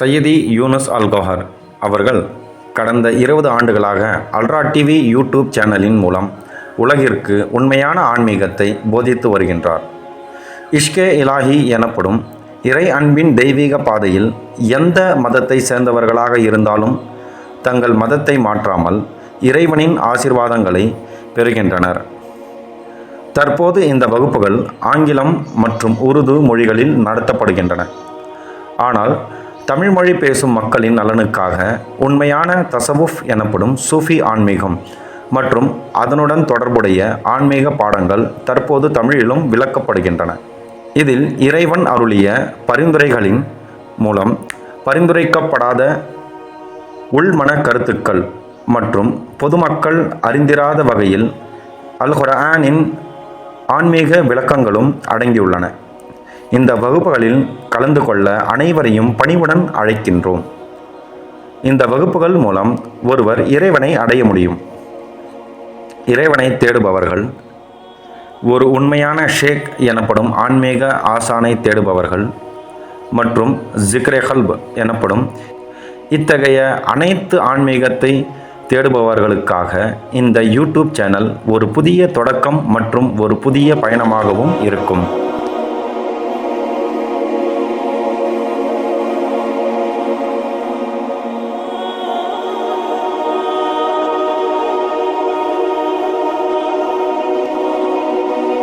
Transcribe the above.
சையதி யூனஸ் அல்கோஹர் அவர்கள் கடந்த இருபது ஆண்டுகளாக அல்ரா டிவி யூடியூப் சேனலின் மூலம் உலகிற்கு உண்மையான ஆன்மீகத்தை போதித்து வருகின்றார். இஷ்கே இலாஹி எனப்படும் இறை அன்பின் தெய்வீக பாதையில் எந்த மதத்தை சேர்ந்தவர்களாக இருந்தாலும் தங்கள் மதத்தை மாற்றாமல் இறைவனின் ஆசிர்வாதங்களை பெறுகின்றனர். தற்போது இந்த வகுப்புகள் ஆங்கிலம் மற்றும் உருது மொழிகளில் நடத்தப்படுகின்றன. ஆனால் தமிழ் மொழி பேசும் மக்களின் நலனுக்காக உண்மையான தசவுஃப் எனப்படும் சூஃபி ஆன்மீகம் மற்றும் அதனுடன் தொடர்புடைய ஆன்மீக பாடங்கள் தற்போது தமிழிலும் விளக்கப்படுகின்றன. இதில் இறைவன் அருளிய பரிந்துரைகளின் மூலம் பரிந்துரைக்கப்படாத உள்மன கருத்துக்கள் மற்றும் பொதுமக்கள் அறிந்திராத வகையில் அல் குர்ஆனின் ஆன்மீக விளக்கங்களும் அடங்கியுள்ளன. இந்த வகுப்புகளில் கலந்து கொள்ள அனைவரையும் பணிவுடன் அழைக்கின்றோம். இந்த வகுப்புகள் மூலம் ஒருவர் இறைவனை அடைய முடியும். இறைவனை தேடுபவர்கள் ஒரு உண்மையான ஷேக் எனப்படும் ஆன்மீக ஆசானை தேடுபவர்கள் மற்றும் ஜிக்ரே எனப்படும் இத்தகைய அனைத்து ஆன்மீகத்தை தேடுபவர்களுக்காக இந்த யூடியூப் சேனல் ஒரு புதிய தொடக்கம் மற்றும் ஒரு புதிய பயணமாகவும் இருக்கும்.